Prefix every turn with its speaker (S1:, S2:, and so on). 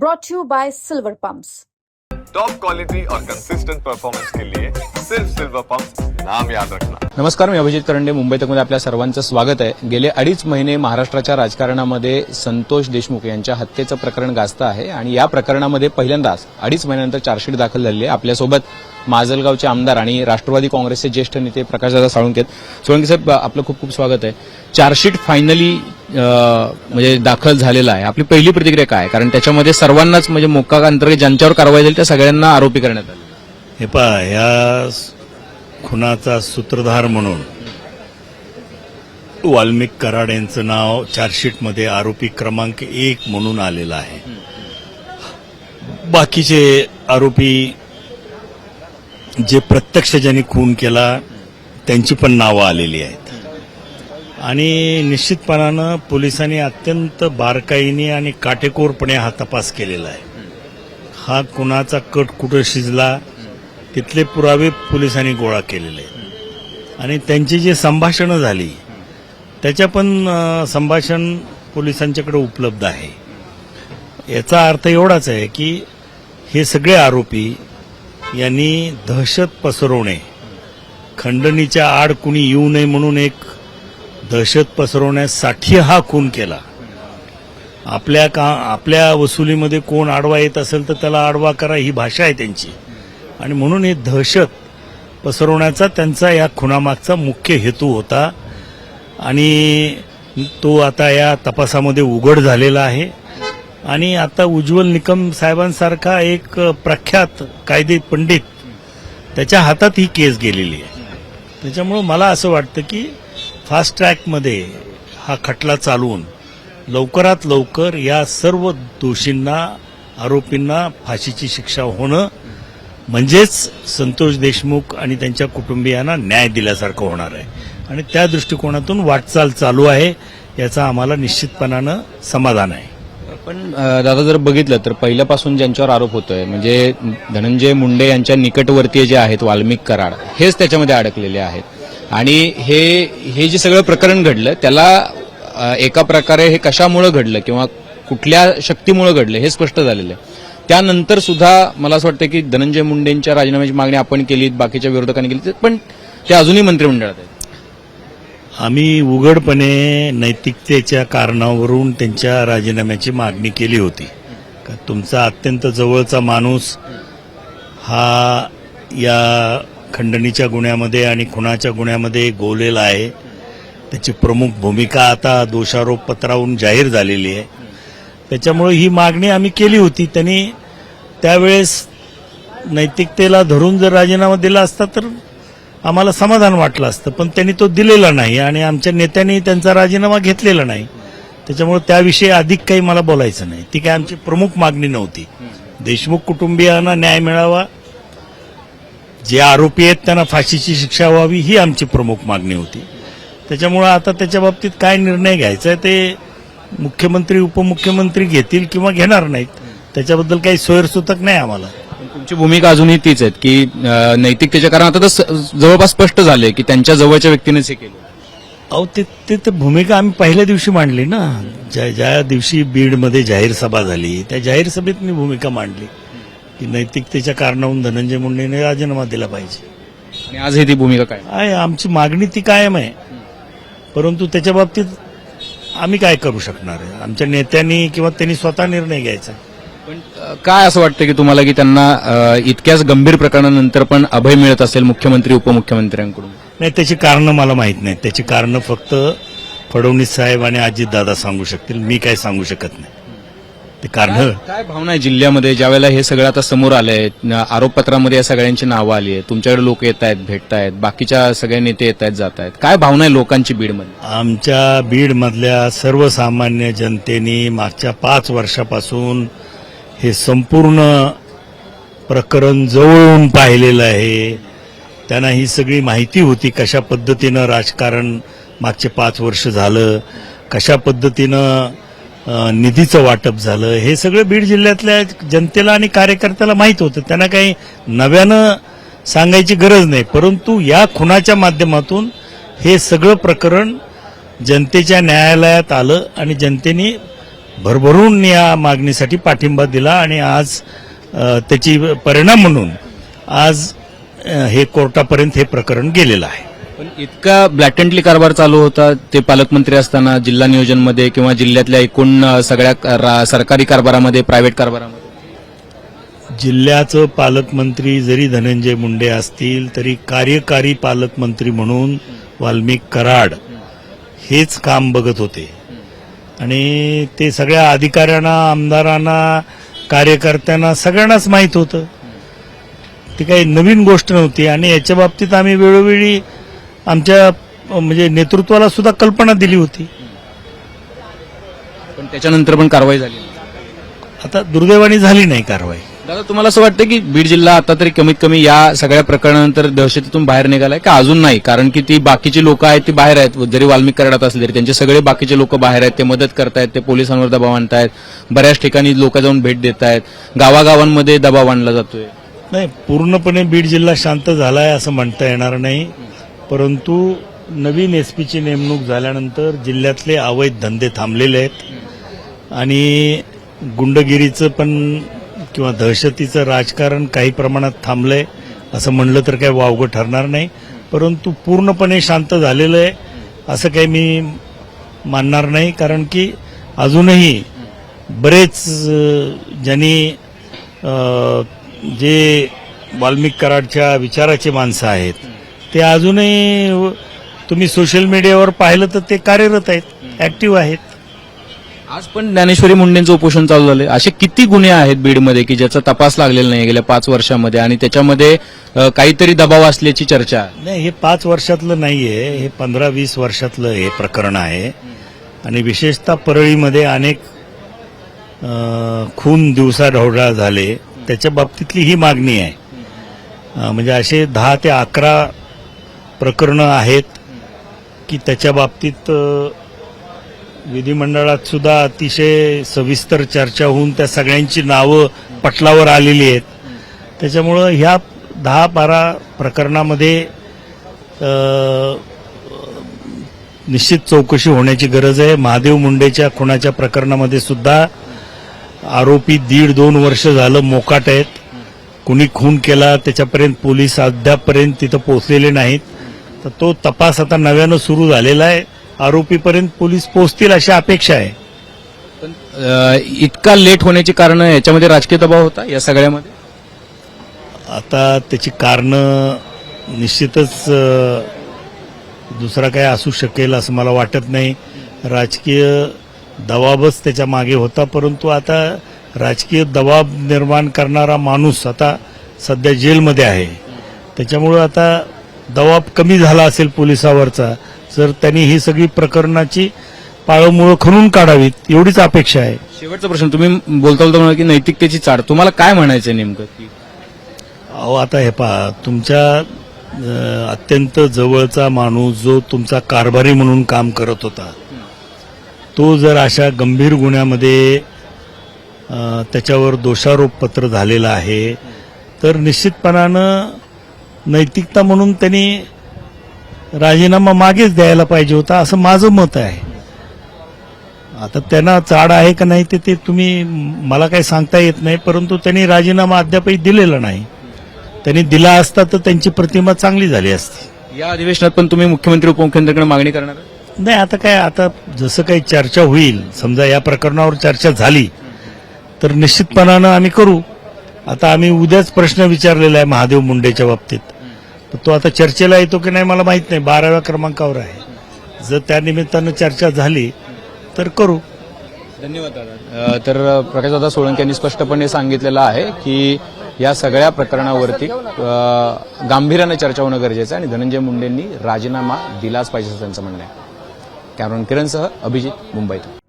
S1: Brought you by Silver Pumps
S2: top quality और consistent performance के लिए सिर्फ सिल्वर पंप नाम याद रखना।
S3: नमस्कार मी अभिजित करंडे. मुंबई तकमध्ये आपल्या सर्वांचं स्वागत आहे. गेले अडीच महिने महाराष्ट्राच्या राजकारणामध्ये संतोष देशमुख यांच्या हत्येचं प्रकरण गाजतं आहे आणि या प्रकरणामध्ये पहिल्यांदाच अडीच महिन्यानंतर चार्जशीट दाखल झाली आहे आपल्यासोबत माजलगावचे आमदार आणि राष्ट्रवादी काँग्रेसचे ज्येष्ठ नेते प्रकाशदादा साळुंके सोळंकी साहेब आपलं खूप खूप स्वागत आहे. चार्जशीट फायनली म्हणजे दाखल झालेला आहे. आपली पहिली प्रतिक्रिया काय? कारण त्याच्यामध्ये सर्वांनाच म्हणजे मोक्का अंतर्गत ज्यांच्यावर कारवाई झाली त्या सगळ्यांना आरोपी करण्यात आले.
S4: हे पा या खुनाचा सूत्रधार म्हणून. वाल्मिक कराड यांचं नाव चार्जशीटमध्ये आरोपी क्रमांक एक म्हणून आलेलं आहे. बाकीचे आरोपी जे प्रत्यक्ष ज्यांनी खून केला त्यांची पण नावं आलेली आहेत. आणि निश्चितपणानं पोलिसांनी अत्यंत बारकाईने आणि काटेकोरपणे हा तपास केलेला आहे. हा कुणाचा कट कुठं शिजला तिथले पुरावे पोलिसांनी गोळा केलेले आहेत. आणि त्यांची जी संभाषणं झाली त्याच्या पण संभाषण पोलिसांच्याकडे उपलब्ध आहे. याचा अर्थ एवढाच आहे की हे सगळे आरोपी यांनी दहशत पसरवणे खंडणीच्या आड कुणी येऊ नये म्हणून एक दहशत पसरवण्यासाठी हा खून केला. आपल्या का आपल्या वसुलीमध्ये कोण आडवा येत असेल तर त्याला आडवा करा ही भाषा आहे त्यांची. आणि म्हणून ही दहशत पसरवण्याचा त्यांचा या खुनामागचा मुख्य हेतू होता. आणि तो आता या तपासामध्ये उघड झालेला आहे. आणि आता उज्ज्वल निकम साहेबांसारखा एक प्रख्यात कायदे पंडित त्याच्या हातात ही केस गेलेली आहे. त्याच्यामुळं मला असं वाटतं की फास्ट ट्रॅकमध्ये हा खटला चालवून लवकरात लवकर या सर्व दोषींना आरोपींना फाशीची शिक्षा होणं म्हणजेच संतोष देशमुख आणि त्यांच्या कुटुंबियांना न्याय दिल्यासारखं होणार आहे. आणि त्या दृष्टिकोनातून वाटचाल चालू आहे याचा आम्हाला निश्चितपणानं समाधान आहे.
S3: पण दादा जर बघितलं तर पहिल्यापासून ज्यांच्यावर आरोप होतोय म्हणजे धनंजय मुंडे यांच्या निकटवर्तीय जे आहेत वाल्मिक कराड हेच त्याच्यामध्ये अडकलेले आहेत. आणि हे हे जे सगळं प्रकरण घडलं त्याला एका प्रकारे हे कशामुळं घडलं किंवा कुठल्या शक्तीमुळं घडलं हे स्पष्ट झालेलं आहे. त्यानंतर सुद्धा मला असं वाटतं की धनंजय मुंडेंच्या राजीनाम्याची मागणी आपण केली बाकीच्या विरोधकांनी केली पण ते अजूनही मंत्रिमंडळात आहेत.
S4: आम्ही उघडपणे नैतिकतेच्या कारणावरून त्यांच्या राजीनाम्याची मागणी केली होती. का तुमचा अत्यंत जवळचा माणूस हा या खंडणीच्या गुन्ह्यामध्ये आणि खुनाच्या गुन्ह्यामध्ये गोवलेला आहे. त्याची प्रमुख भूमिका आता दोषारोप पत्रावरून जाहीर झालेली आहे. त्याच्यामुळे ही मागणी आम्ही केली होती. त्यांनी त्यावेळेस नैतिकतेला धरून जर राजीनामा दिला असता तर आम्हाला समाधान वाटलं असतं. पण त्यांनी तो दिलेला नाही आणि आमच्या नेत्यांनी त्यांचा राजीनामा घेतलेला नाही. त्याच्यामुळे त्याविषयी अधिक काही मला बोलायचं नाही. ती काय आमची प्रमुख मागणी नव्हती. देशमुख कुटुंबियांना न्याय मिळावा. जे आरोपी आहेत त्यांना फाशीची शिक्षा व्हावी ही आमची प्रमुख मागणी होती. त्याच्यामुळं आता त्याच्या बाबतीत काय निर्णय घ्यायचा आहे ते मुख्यमंत्री उपमुख्यमंत्री घेतील किंवा घेणार नाहीत त्याच्याबद्दल काही सोयरसुतक नाही आम्हाला.
S3: तुमची भूमिका अजूनही तीच आहे की नैतिकतेच्या कारण आता तर जवळपास स्पष्ट झाले की त्यांच्या जवळच्या व्यक्तीनेच हे केलं.
S4: अहो ते ते तर भूमिका आम्ही पहिल्या दिवशी मांडली ना. ज्या ज्या दिवशी बीडमध्ये जाहीर सभा झाली त्या जाहीर सभेत मी भूमिका मांडली. की नैतिकतेच्या कारणावरून धनंजय मुंडेने राजीनामा दिला पाहिजे.
S3: आणि आज ही ती भूमिका काय?
S4: आहे आमची मागणी ती कायम आहे. परंतु त्याच्या बाबतीत आम्ही काय करू शकणार? आहे आमच्या नेत्यांनी किंवा त्यांनी स्वतः निर्णय घ्यायचा.
S3: पण काय असं वाटतं की तुम्हाला की त्यांना अ, इतक्याच गंभीर प्रकरणानंतर पण अभय मिळत असेल मुख्यमंत्री उपमुख्यमंत्र्यांकडून?
S4: नाही त्याची कारणं मला माहीत नाही त्याची कारणं फक्त फडणवीस साहेब आणि अजितदादा सांगू शकतील. मी काय सांगू शकत नाही. ते कारण.
S3: काय भावना आहे जिल्ह्यामध्ये? ज्यावेळेला हे सगळं आता समोर आलंय न- आरोपपत्रामध्ये या सगळ्यांची नावं आली आहेत. तुमच्याकडे लोक येत आहेत भेटत आहेत बाकीच्या सगळे नेते येत आहेत जात आहेत. काय भावना आहे लोकांची बीडमध्ये?
S4: आमच्या बीडमधल्या सर्वसामान्य जनतेने मागच्या पाच वर्षापासून हे संपूर्ण प्रकरण जवळून पाहिलेलं आहे. त्यांना ही सगळी माहिती होती कशा पद्धतीनं राजकारण मागचे पाच वर्ष झालं कशा पद्धतीनं निधीचं वाटप झालं. हे सगळं बीड जिल्ह्यातल्या जनतेला आणि कार्यकर्त्याला माहीत होतं. त्यांना काही नव्यानं सांगायची गरज नाही. परंतु या खुनाच्या माध्यमातून हे सगळं प्रकरण जनतेच्या न्यायालयात आलं आणि जनतेने भरभरून या मागणीसाठी पाठिंबा दिला आणि आज त्याची परिणाम म्हणून आज हे कोर्टापर्यंत हे प्रकरण गेलेलं आहे.
S3: पण इतका ब्लॅटंटली कारभार चालू होता ते पालकमंत्री असताना जिल्हा नियोजनमध्ये किंवा जिल्ह्यातल्या एकूण सगळ्या रा- सरकारी कारभारामध्ये प्रायव्हेट कारभारामध्ये?
S4: जिल्ह्याचं पालकमंत्री जरी धनंजय मुंडे असतील तरी कार्यकारी पालकमंत्री म्हणून वाल्मिक कराड हेच काम बघत होते. आणि ते सगळ्या अधिकाऱ्यांना आमदारांना कार्यकर्त्यांना सगळ्यांनाच माहीत होतं. ती काही नवीन गोष्ट नव्हती आणि याच्या बाबतीत आम्ही वेळोवेळी आमच्या म्हणजे नेतृत्वाला सुद्धा कल्पना दिली होती.
S3: पण त्याच्यानंतर पण कारवाई झाली.
S4: आता दुर्दैवाने झाली नाही कारवाई.
S3: दादा तुम्हाला असं वाटतं की बीड जिल्हा आता तरी कमीत कमी या सगळ्या प्रकरणानंतर दहशतीतून बाहेर निघालाय का? अजून नाही कारण की ती बाकीची लोक आहेत ती बाहेर आहेत. जरी वाल्मिक कराडात असले तरी त्यांचे सगळे बाकीचे लोक बाहेर आहेत ते मदत करतायत ते पोलिसांवर दबाव आणतायत. बऱ्याच ठिकाणी लोक जाऊन भेट देत आहेत गावागावांमध्ये दबाव आणला जातोय.
S4: नाही पूर्णपणे बीड जिल्हा शांत झालाय असं म्हणता येणार नाही. परंतु नवीन एसपीची नेमणूक झाल्यानंतर जिल्ह्यातले अवैध धंदे थांबलेले आहेत. आणि गुंडगिरीचं पण किंवा दहशतीचं राजकारण काही प्रमाणात थांबलंय असं म्हणलं तर काही वावगं ठरणार नाही. परंतु पूर्णपणे शांत झालेलं आहे असं काही मी मानणार नाही. कारण की अजूनही बरेच ज्यांनी जे वाल्मिक कराडच्या विचाराचे माणसं आहेत ते अजूनही तुम्ही सोशल मीडियावर पाहिलं तर ते कार्यरत आहेत ऍक्टिव्ह आहेत.
S3: आज पण ज्ञानेश्वरी मुंडेंचं उपोषण चालू झालंय. असे किती गुन्हे आहेत बीडमध्ये की ज्याचा तपास लागलेला नाही गेल्या पाच वर्षामध्ये? आणि त्याच्यामध्ये काहीतरी दबाव असल्याची चर्चा.
S4: नाही हे पाच वर्षातलं नाहीये. हे पंधरा वीस वर्षातलं हे प्रकरण आहे. आणि विशेषतः परळीमध्ये अनेक खून दिवसा ढवळा झाले. त्याच्या बाबतीतली ही मागणी आहे. म्हणजे असे दहा ते अकरा प्रकरणं आहेत की त्याच्या बाबतीत विधिमंडळात सुद्धा अतिशय सविस्तर चर्चा होऊन त्या सगळ्यांची नावं पटलावर आलेली आहेत. त्याच्यामुळं ह्या दहा बारा प्रकरणामध्ये निश्चित चौकशी होण्याची गरज आहे. महादेव मुंडेच्या खुनाच्या प्रकरणामध्ये सुद्धा आरोपी दीड दोन वर्ष झालं मोकाट आहेत. कुणी खून केला त्याच्यापर्यंत पोलीस अद्यापपर्यंत तिथं पोहोचलेले नाहीत. तर तो तपास आता नव्यानं सुरू झालेला आहे. आरोपीपर्यंत पोलीस पोहोचतील अशी अपेक्षा आहे.
S3: अ, इतका लेट होण्याची कारण याच्यामध्ये राजकीय दबाव होता या सगळ्यामध्ये?
S4: आता त्याची कारणं निश्चितच अ, दुसरा काय असू शकेल असं मला वाटत नाही. राजकीय दबावच त्याच्यामागे होता परंतु आता राजकीय दबाव निर्माण करणारा माणूस आता सध्या जेलमध्ये आहे. त्याच्यामुळं आता दबाव कमी झाला असेल पोलिसावरचा जर त्यांनी ही सगळी प्रकरणाची पाळमुळं खणून काढावीत एवढीच अपेक्षा आहे.
S3: शेवटचा प्रश्न तुम्ही बोलता बोलता म्हणाला की नैतिकतेची चाड तुम्हाला काय म्हणायचं नेमकं की?
S4: अहो आता हे पहा तुमच्या अ, अत्यंत जवळचा माणूस जो तुमचा कारभारी म्हणून काम करत होता तो जर अशा गंभीर गुन्ह्यामध्ये अ, त्याच्यावर दोषारोप पत्र झालेलं आहे तर निश्चितपणानं नैतिकता म्हणून त्यांनी राजीनामा मागेच द्यायला पाहिजे होता असं माझं मत आहे. आता त्यांना चाड आहे का नाही ते ते तुम्ही मला काही सांगता येत नाही परंतु त्यांनी राजीनामा अद्यापही दिलेला नाही. त्यांनी दिला असता तर त्यांची प्रतिमा चांगली झाली असती.
S3: या अधिवेशनात पण तुम्ही मुख्यमंत्री उपमुख्यमंत्र्यांकडे मागणी करणार?
S4: नाही आता काय आता जसं काही चर्चा होईल समजा या प्रकरणावर चर्चा झाली तर निश्चितपणानं आम्ही करू. आता आम्ही उद्याच प्रश्न विचारलेला आहे महादेव मुंडेच्या बाबतीत. तो आता चर्चेला येतो की नाही मला माहीत नाही. बाराव्या क्रमांकावर आहे. जर त्या निमित्तानं चर्चा झाली तर करू.
S3: धन्यवाद दादा. तर प्रकाशदादा सोळंके यांनी स्पष्टपणे सांगितलेलं आहे की या सगळ्या प्रकरणावरती गांभीर्यानं चर्चा होणं गरजेचं आहे आणि धनंजय मुंडेंनी राजीनामा दिलाच पाहिजे असं त्यांचं म्हणणं आहे. कॅमेरॉन किरणसह अभिजित मुंबईत